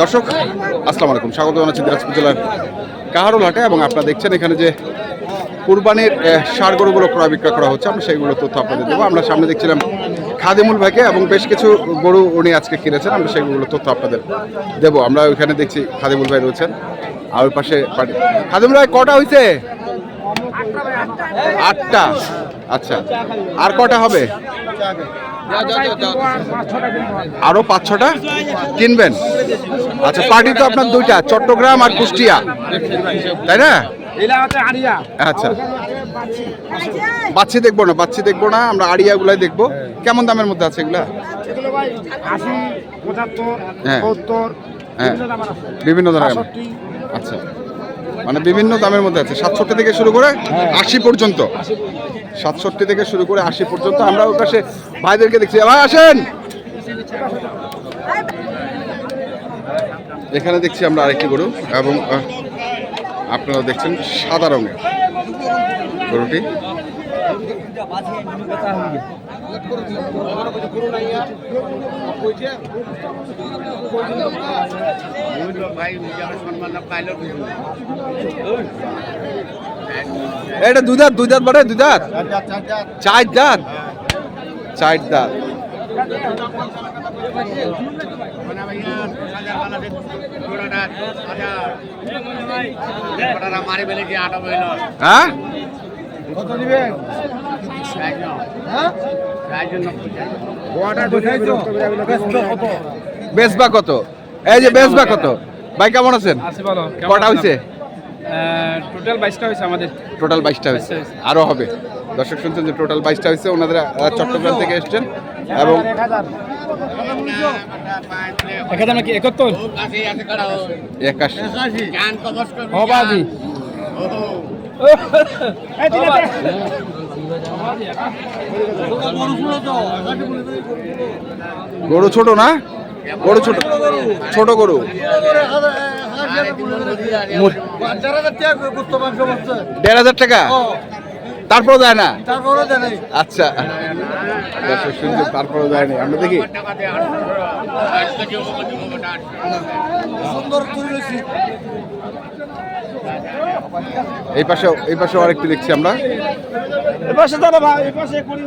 দর্শক, আসসালামু আলাইকুম। স্বাগত জানাচ্ছি দিনাজপুর জেলার কাহারুল হাটে এবং আপনারা দেখছেন এখানে যে কুরবানির ষাঁড় গরুগুলো ক্রয় বিক্রয় করা হচ্ছে, আমরা সেইগুলো তথ্য আপনাদের দেবো। আমরা সামনে দেখছিলাম খাদিমুল ভাইকে এবং বেশ কিছু গরু উনি আজকে কিনেছেন, আমরা সেইগুলো তথ্য আপনাদের দেবো। আমরা ওইখানে দেখছি খাদিমুল ভাই রয়েছেন, আর ওই পাশে খাদিমুল ভাই, কটা হয়েছে আটটা। আচ্ছা আর কটা হবে? আরও পাঁচ ছটা কিনবেন। আচ্ছা পার্টি তো আপনার দুইটা চট্টগ্রাম আর কুষ্টিয়া। তাই না? আচ্ছা। বাচ্চি দেখব না বাচ্চি দেখব না আমরা আড়িয়াগুলাই দেখব। কেমন দামের মধ্যে আছে এগুলা? হ্যাঁ। হ্যাঁ। বিভিন্ন দামের ধরনের আচ্ছা। মানে বিভিন্ন দামের মধ্যে আছে। সাতষট্টি থেকে শুরু করে আশি পর্যন্ত। সাতষট্টি থেকে শুরু করে আশি পর্যন্ত আমরা ওর পাশে ভাইদেরকে দেখছি। ভাই, আসেন! এখানে দেখছি আমরা আরেকটি গরু এবং আপনারা দেখছেন সাদা রঙের। গরুটি। এটা দুই দাঁত দুই দাঁত বাড়ে দুই দাঁত? চার দাঁত চার দাঁত। হ্যাঁ গোয়াটা ঢুকে বিরক্ত করে এগুলো কত? বেসবা কত? এই যে বেসবা কত? ভাই কেমন আছেন? কটা হয়েছে টোটাল বাইশটা হয়েছে আমাদের। টোটাল বাইশটা হয়েছে। আরও হবে। দর্শক শুনছেন যে টোটাল বাইশটা হয়েছে ওনাদের চট্টগ্রাম থেকে এসছেন এবং। নাকি একাত্তর? একাশি। গরু ছোট না? গরু ছোট। ছোট গরু। দেড় হাজার টাকা? তারপর দেয় না? আচ্ছা। শুনছেন তারপরে দেয়নি আমরা দেখি। এই পাশে এই পাশে আরেকটু দেখছি আমরা। এই পাশে দাঁড়া ভাই, এই পাশে হলো।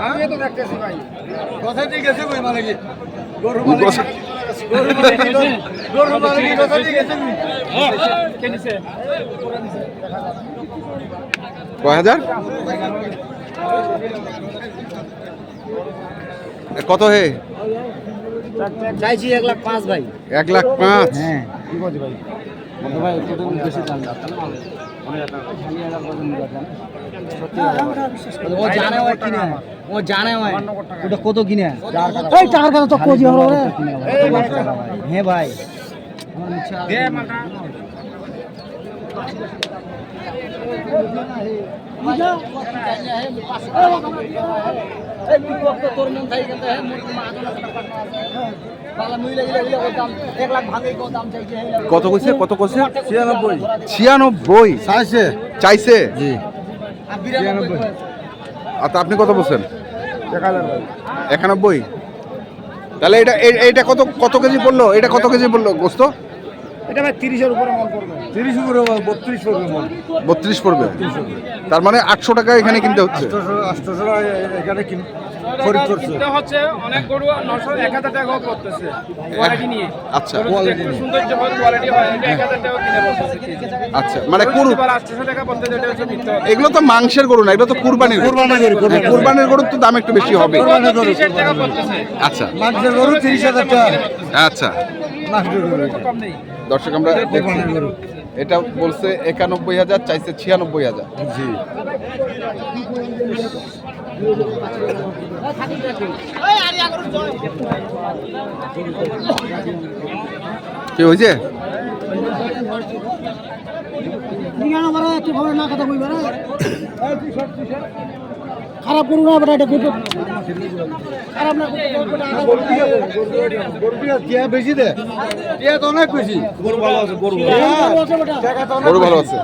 আমি তো দেখতেছি ভাই। গোছ- কে নিছে কয় হাজার? কত হে? চাইছি এক লাখ পাঁচ ভাই। এক লাখ পাঁচ। হ্যাঁ কি বলছি ভাই? ভাই টোটাল বেশি দাম ও জানে ওই কিনে। ও জানে ওই। ওটা কত কিনে? এই টাকার কথা তো কোজি হলো রে। হ্যাঁ ভাই দে কত তোর মন থাই গেছে হ্যাঁ মোর মা আদনা বালা মুইলা গিলা গিলা ওর দাম 1 লাখ ভাঙে কত দাম চাইছে এই লাখ কত কইছে? কত কইছে? ছিয়ানব্বই। ছিয়ানব্বই। চাইছে। চাইছে? জি। আর বিরানব্বই আর তা আপনি কত বলছেন? এক একানব্বই। তাহলে এটা এটা এইটা কত কত কেজি পড়ল? এটা কত কেজি পড়ল গোস্ত? এটা ভাই তিরিশের উপরে মন পড়বে। তিরিশ উপরে বত্রিশ পড়বে মন। বত্রিশ পড়বে। তার মানে আটশো টাকা এখানে কিনতে হচ্ছে। আটশোশো এখানে কিন খরিদ করছে হচ্ছে অনেক গরু নশো এক হাজার করতেছে কোয়ালিটি নিয়ে। আচ্ছা গরু যদি একটু কোয়ালিটি হয় এটা এক হাজার টাকা কিনে বলতেছে আচ্ছা মানে গরু টাকা এটা হচ্ছে মিথ্যা এগুলো তো মাংসের গরু না এগুলো তো কুরবানির গরু। কুরবানি গরু, কুরবানির গরুর তো দাম একটু বেশি হবে। গরু 30 টাকা পড়তেছে। আচ্ছা। মাংসের গরু তিরিশ হাজার টাকা। আচ্ছা। মাংসের গরু কম নেই। দর্শক আমরা এটা বলছে একানব্বই হাজার চাইছে ছিয়ানব্বই হাজার। জি। কি হয়েছে? খবর না কথা কইবা না খারাপ করু না বেটা এটা খারাপ না। টিয়া বেশি দে টিয়া তো অনেক বেশি গরু ভালো আছে গরু গরু ভালো আছে।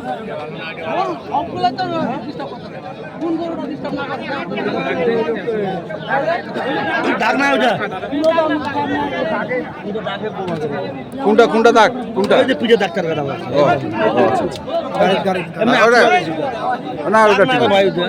ডাক না ওটা। কোনটা কোনটা দাগ কোনটা? ওই যে পুজো ডাক্তার কথা বলছে। ও, ও, আচ্ছা, আচ্ছা। না, ওটা না ওটা ঠিক। ওটা বারো দিয়ে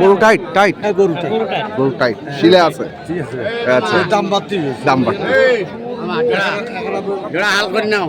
গরু টাইট টাইট গরু গরু টাইট শিলে আছে ঠিক আছে আচ্ছা দাম বাড়তি দাম বাড়ছে হাল করে নাও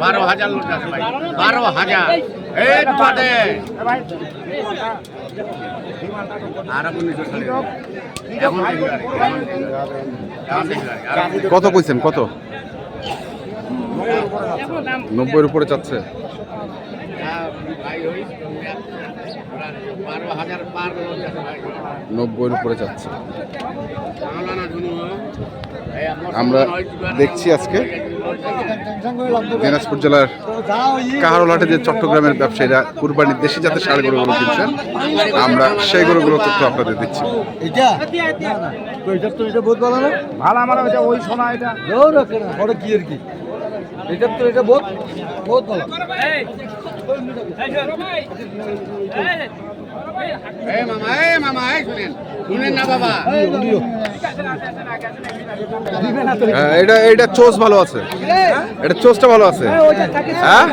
বারো হাজার লোক আছে কত কইছেন কত? নব্বইয়ের উপরে চাচ্ছে। নব্বইয়ের উপরে এই আমার আমরা দেখছি আজকে দিনাজপুর জেলার কাহারোলহাটে যে চট্টগ্রামের ব্যবসায়ীরা কুরবানির দেশি জাতের ষাড় গরুগুলো কিনছেন আমরা সেই গরুগুলো তথ্য আপনাদের দিচ্ছি। ভালো আমার ওই সোনা এটা। কি আর কি? এটা তো এটা বহুত বহুত ভালো। মামা এই মামা এই শুনেন। শুনেন না বাবা। হ্যাঁ, এটা এটা চোস ভালো আছে। এটা চোসটা ভালো আছে। হ্যাঁ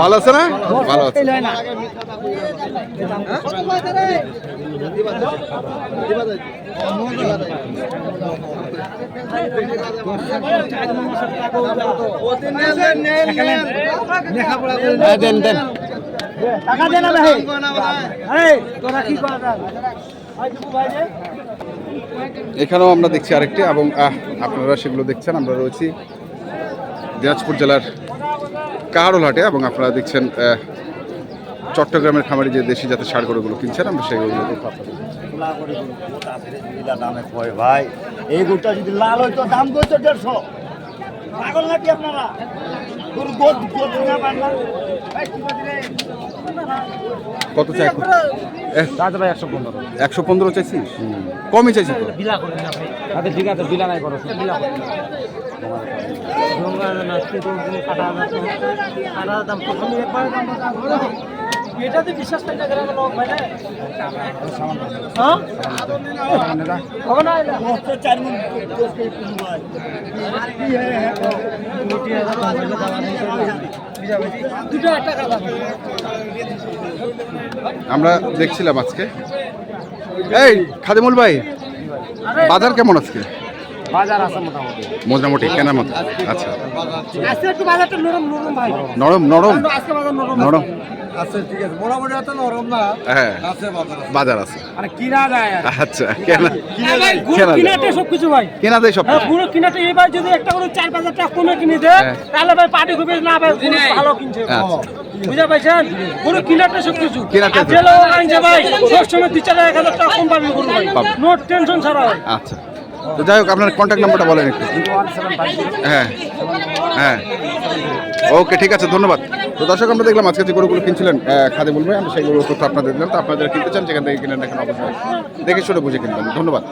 ভালো আছে না? ভালো আছে। দেন দেন টাকা দে না ভাই এই তোরা কি করা যায় ভাই দিবু ভাই রে এখানেও আমরা দেখছি আরেকটি, এবং আপনারা সেগুলো দেখছেন, আমরা রয়েছি দিনাজপুর জেলার কাহারোলহাটে এবং আপনারা দেখছেন চট্টগ্রামের খামারি যে দেশি জাতের ষাড় গরুগুলো কিনছেন, আমরা কয় ভাই এই যদি লাল দাম দেড়শো কত চাই? ভাই একশো পনেরো একশো পনেরো চাইছিস কমই চাইছি তো। বিলা করে আচ্ছা ঠিক আছে বিলা নাই করো বিলা এটাতে বিশ্বাস করতে গেলে লোক ভাই হ্যাঁ? হবে না চার মন কাজ আমরা দেখছিলাম আজকে। এই খাদিমুল ভাই বাজার কেমন আজকে? বাজার আছে মোটামুটি। মোটামুটি কেনার মতো। আচ্ছা। আজকে একটু বাজারটা নরম নরম ভাই। নরম নরম। আজকে বাজার নরম। নরম। আচ্ছা ঠিক আছে। মোটামুটি এত নরম না। হ্যাঁ। আছে বাজার আছে। মানে কিনা যায় আচ্ছা কেনা। কিনাতে সব হ্যাঁ কিনাতে এবার যদি একটা করে চার পাঁচ হাজার টাকা কমে কিনে দেয় হ্যাঁ। তাহলে ভাই পার্টি খুবই না ভাই ভালো কিনছে। আচ্ছা। বুঝতে পারছেন? গুড় কিনাতে কিনাতে আনছে ভাই সব সময় চার এক হাজার টাকা কম পাবে গরু ভাই। পাবে। নো টেনশন ছাড়া আচ্ছা। তো যাই হোক, আপনার কন্ট্যাক্ট নাম্বারটা বলেন একটু। হ্যাঁ হ্যাঁ। ওকে ঠিক আছে, ধন্যবাদ। তো দর্শক, আমরা দেখলাম আজকে যে গরুগুলো কিনছিলেন খাদে বলবে আমি সেই গরুর তথ্য আপনাদের দিলাম। তো আপনারা যারা কিনতে চান সেখান থেকে কিনে দেখেন অবশ্যই দেখে শুনে বুঝে কিনবেন। ধন্যবাদ।